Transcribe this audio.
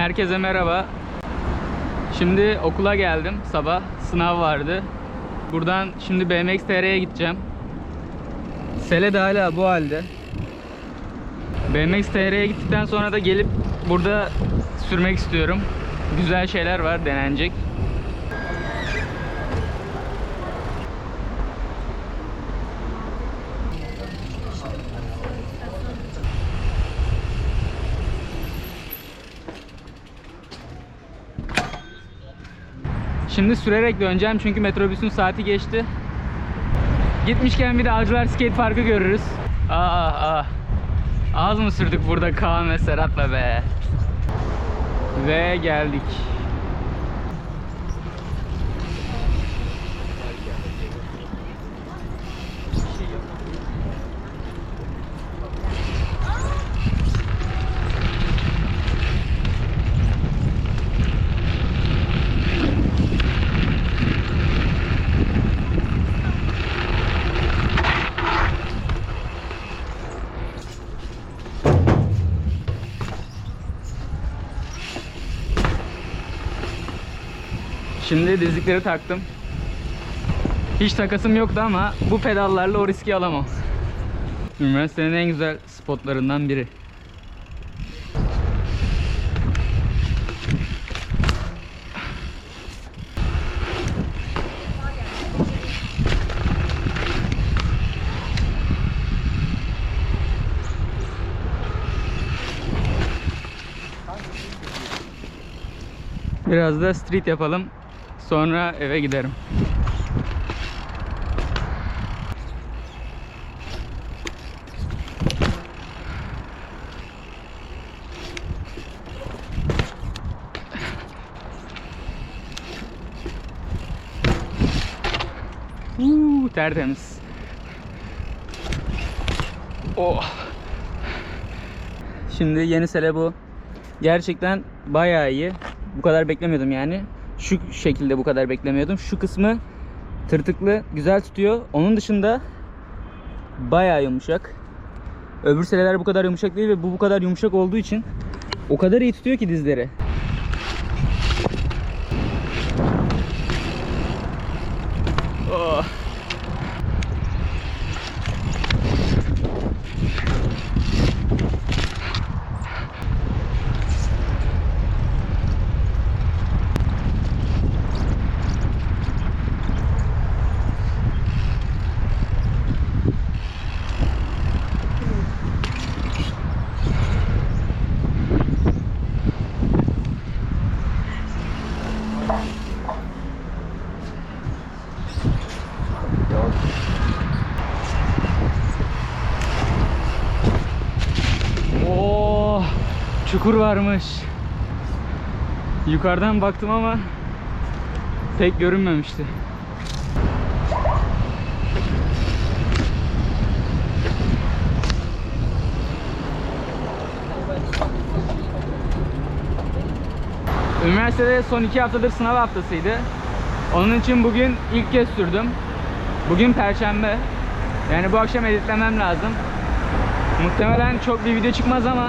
Herkese merhaba. Şimdi okula geldim sabah. Sınav vardı. Buradan şimdi BMX TR'ye gideceğim. Sele de hala bu halde. BMX TR'ye gittikten sonra da gelip burada sürmek istiyorum. Güzel şeyler var denenecek. Şimdi sürerek döneceğim çünkü metrobüsün saati geçti. Gitmişken bir de Avcılar Skate Parkı görürüz. Aa, aa. Az mı sürdük burada Kaan ve Serhat'la be? Ve geldik. Şimdi dizlikleri taktım. Hiç takasım yoktu ama bu pedallarla o riski alamam. Üniversitenin en güzel spotlarından biri. Biraz da street yapalım. Sonra eve giderim. Uuu tertemiz. Oh. Şimdi yeni sele bu. Gerçekten bayağı iyi. Bu kadar beklemiyordum yani. Şu şekilde bu kadar beklemiyordum. Şu kısmı tırtıklı, güzel tutuyor. Onun dışında bayağı yumuşak. Öbür seleler bu kadar yumuşak değil ve bu bu kadar yumuşak olduğu için o kadar iyi tutuyor ki dizleri. Oh. Oo, Oh, çukur varmış. Yukarıdan baktım ama pek görünmemişti. Üniversitede son iki haftadır sınav haftasıydı. Onun için bugün ilk kez sürdüm. Bugün perşembe. Yani bu akşam editlemem lazım. Muhtemelen çok bir video çıkmaz ama